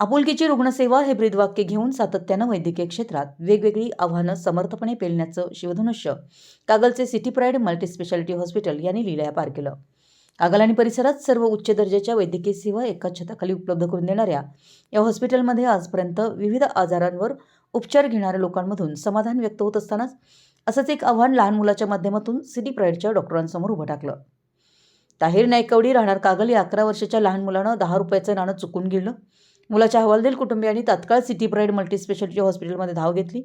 आपुलकीची रुग्णसेवा हे ब्रीदवाक्य घेऊन सातत्यानं वैद्यकीय क्षेत्रात वेगवेगळी आव्हानं समर्थपणे पेलण्याचं शिवधनुष्य कागलचे सिटी प्राईड मल्टीस्पेशालिटी हॉस्पिटल यांनी लिलाया पार केलं. कागल आणि परिसरात सर्व उच्च दर्जाच्या वैद्यकीय सेवा एकाच छताखाली उपलब्ध करून देणाऱ्या या हॉस्पिटलमध्ये आजपर्यंत विविध आजारांवर उपचार घेणाऱ्या लोकांमधून समाधान व्यक्त होत असतानाच असंच एक आव्हान लहान मुलाच्या माध्यमातून सिटी प्राईडच्या डॉक्टरांसमोर उभं टाकलं. ताहीर नायकवडी राहणार कागल या अकरा वर्षाच्या लहान मुलानं दहा रुपयाचं नाणं चुकून गेलं. मुलाच्या हवालदिल कुटुंबियांनी तात्काळ सिटी प्राईड मल्टीस्पेशालिटी हॉस्पिटलमध्ये धाव घेतली.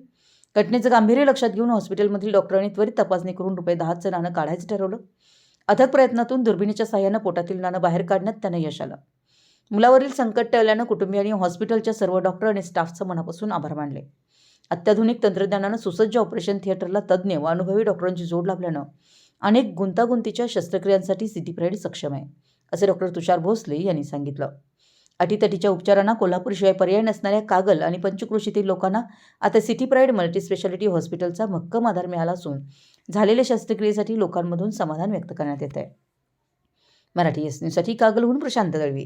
घटनेचं गांभीर्य लक्षात घेऊन हॉस्पिटलमधील डॉक्टरांनी त्वरित तपासणी करून रुपये दहाचं नाणं काढायचं ठरवलं. अथक प्रयत्नातून दुर्बिणीच्या सहाय्यानं पोटातील नाणं बाहेर काढण्यात त्यांना यश आलं. मुलावरील संकट टळल्यानं कुटुंबियांनी हॉस्पिटलच्या सर्व डॉक्टर आणि स्टाफचं मनापासून आभार मानले. अत्याधुनिक तंत्रज्ञानानं सुसज्ज ऑपरेशन थिएटरला तज्ज्ञ व अनुभवी डॉक्टरांची जोड लाभल्यानं अनेक गुंतागुंतीच्या शस्त्रक्रियांसाठी सिटी प्राईड सक्षम आहे असे डॉक्टर तुषार भोसले यांनी सांगितलं. अटीतटीच्या उपचारांना कोल्हापूरशिवाय पर्याय नसणाऱ्या कागल आणि पंचक्रोशीतील लोकांना आता सिटी प्राईड मल्टीस्पेशालिटी हॉस्पिटलचा भक्कम आधार मिळाला असून झालेल्या शस्त्रक्रियेसाठी लोकांमधून समाधान व्यक्त करण्यात येत आहे. मराठी एस न्यूजसाठी कागलहून प्रशांत दळवी.